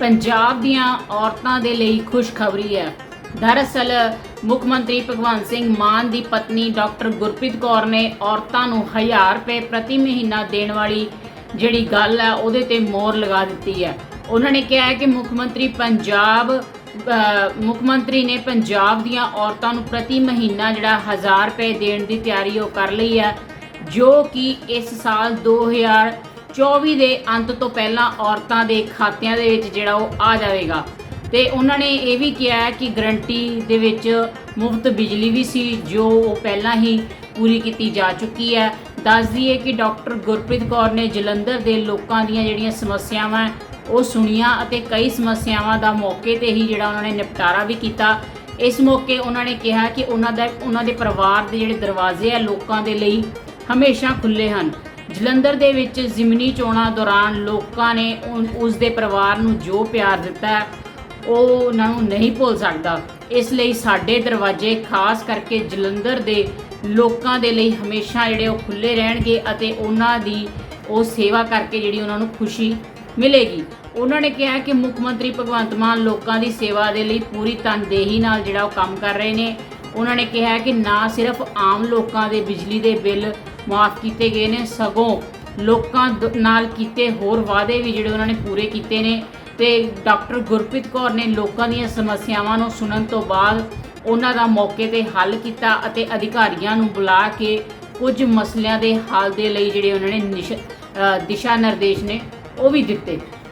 ਪੰਜਾਬ ਦੀਆਂ ਔਰਤਾਂ ਦੇ ਲਈ ਖੁਸ਼ਖਬਰੀ ਹੈ। ਦਰਅਸਲ ਮੁੱਖ ਮੰਤਰੀ ਭਗਵੰਤ ਸਿੰਘ ਮਾਨ ਦੀ ਪਤਨੀ ਡਾਕਟਰ ਗੁਰਪ੍ਰੀਤ ਕੌਰ ਨੇ ਔਰਤਾਂ ਨੂੰ 1000 ਰੁਪਏ ਪ੍ਰਤੀ ਮਹੀਨਾ ਦੇਣ ਵਾਲੀ ਜਿਹੜੀ ਗੱਲ ਹੈ ਉਹਦੇ ਤੇ ਮੋਹਰ ਲਗਾ ਦਿੱਤੀ ਹੈ। ਉਹਨਾਂ ਨੇ ਕਿਹਾ ਹੈ ਕਿ ਮੁੱਖ ਮੰਤਰੀ ਪੰਜਾਬ ਅ, ਮੁੱਖ ਮੰਤਰੀ ਨੇ ਪੰਜਾਬ ਦੀਆਂ ਔਰਤਾਂ ਨੂੰ ਪ੍ਰਤੀ ਮਹੀਨਾ ਜਿਹੜਾ 1000 ਰੁਪਏ ਦੇਣ ਦੀ ਤਿਆਰੀ ਉਹ ਕਰ ਲਈ ਹੈ ਜੋ ਕਿ ਇਸ ਸਾਲ 2024 ਦੇ ਅੰਤ ਤੋਂ ਪਹਿਲਾਂ ਔਰਤਾਂ ਦੇ ਖਾਤਿਆਂ ਦੇ ਵਿੱਚ ਜਿਹੜਾ ਉਹ ਆ ਜਾਵੇਗਾ। ਤੇ ਉਹਨਾਂ ਨੇ ਇਹ ਵੀ ਕਿਹਾ ਕਿ ਗਰੰਟੀ ਦੇ ਵਿੱਚ ਮੁਫਤ ਬਿਜਲੀ ਵੀ ਸੀ, ਜੋ ਉਹ ਪਹਿਲਾਂ ਹੀ ਪੂਰੀ ਕੀਤੀ ਜਾ ਚੁੱਕੀ ਹੈ। ਦੱਸ ਦਈਏ ਕਿ ਡਾਕਟਰ ਗੁਰਪ੍ਰੀਤ ਕੌਰ ਨੇ ਜਲੰਧਰ ਦੇ ਲੋਕਾਂ ਦੀਆਂ ਜਿਹੜੀਆਂ ਸਮੱਸਿਆਵਾਂ ਉਹ ਸੁਣੀਆਂ ਅਤੇ ਕਈ ਸਮੱਸਿਆਵਾਂ ਦਾ ਮੌਕੇ ਤੇ ਹੀ ਜਿਹੜਾ ਉਹਨਾਂ ਨੇ ਨਿਪਟਾਰਾ ਵੀ ਕੀਤਾ। ਇਸ ਮੌਕੇ ਉਹਨਾਂ ਨੇ ਕਿਹਾ ਕਿ ਉਹਨਾਂ ਦਾ, ਉਹਨਾਂ ਦੇ ਪਰਿਵਾਰ ਦੇ ਜਿਹੜੇ ਦਰਵਾਜ਼ੇ ਆ, ਲੋਕਾਂ ਦੇ ਲਈ ਹਮੇਸ਼ਾ ਖੁੱਲੇ ਹਨ। ਜਲੰਧਰ ਦੇ ਵਿੱਚ ਜ਼ਿਮਨੀ ਚੋਣਾਂ ਦੌਰਾਨ ਲੋਕਾਂ ਨੇ ਉਨ- ਉਸ ਦੇ ਪਰਿਵਾਰ ਨੂੰ ਜੋ ਪਿਆਰ ਦਿੱਤਾ, ਉਹ ਉਹਨਾਂ ਨੂੰ ਨਹੀਂ ਭੁੱਲ ਸਕਦਾ। ਇਸ ਲਈ ਸਾਡੇ ਦਰਵਾਜ਼ੇ ਖਾਸ ਕਰਕੇ ਜਲੰਧਰ ਦੇ ਲੋਕਾਂ ਦੇ ਲਈ ਹਮੇਸ਼ਾ ਜਿਹੜੇ ਉਹ ਖੁੱਲੇ ਰਹਿਣਗੇ ਅਤੇ ਉਹਨਾਂ ਦੀ ਉਹ ਸੇਵਾ ਕਰਕੇ ਜਿਹੜੀ ਉਹਨਾਂ ਨੂੰ ਖੁਸ਼ੀ ਮਿਲੇਗੀ। ਉਹਨਾਂ ਨੇ ਕਿਹਾ ਕਿ ਮੁੱਖ ਮੰਤਰੀ ਭਗਵੰਤ ਮਾਨ ਲੋਕਾਂ ਦੀ ਸੇਵਾ ਦੇ ਲਈ ਪੂਰੀ ਤਨਦੇਹੀ ਨਾਲ ਜਿਹੜਾ ਉਹ ਕੰਮ ਕਰ ਰਹੇ ਨੇ। ਉਹਨਾਂ ਨੇ ਕਿਹਾ ਕਿ ਨਾ ਸਿਰਫ ਆਮ ਲੋਕਾਂ ਦੇ ਬਿਜਲੀ ਦੇ ਬਿੱਲ ਮਾਫ ਕੀਤੇ ਗਏ ਨੇ, ਸਗੋਂ ਲੋਕਾਂ ਦ- ਨਾਲ ਕੀਤੇ ਹੋਰ ਵਾਅਦੇ ਵੀ ਜਿਹੜੇ ਉਹਨਾਂ ਨੇ ਪੂਰੇ ਕੀਤੇ ਨੇ ਤੇ ਡਾਕਟਰ ਗੁਰਪ੍ਰੀਤ ਕੌਰ ਨੇ ਲੋਕਾਂ ਦੀਆਂ ਸਮੱਸਿਆਵਾਂ ਨੂੰ ਸੁਣਨ ਤੋਂ ਬਾਅਦ ਉਹਨਾਂ ਦਾ ਮੌਕੇ ਤੇ ਹੱਲ ਕੀਤਾ ਅਤੇ ਅਧਿਕਾਰੀਆਂ ਨੂੰ ਬੁਲਾ ਕੇ ਕੁਝ ਮਸਲਿਆਂ ਦੇ ਹੱਲ ਦੇ ਲਈ ਜਿਹੜੇ ਉਹਨਾਂ ਨੇ ਨਿਸ਼- ਦਿਸ਼ਾ ਨਿਰਦੇਸ਼ ਨੇ ਉਹ ਵੀ ਦਿੱਤੇ।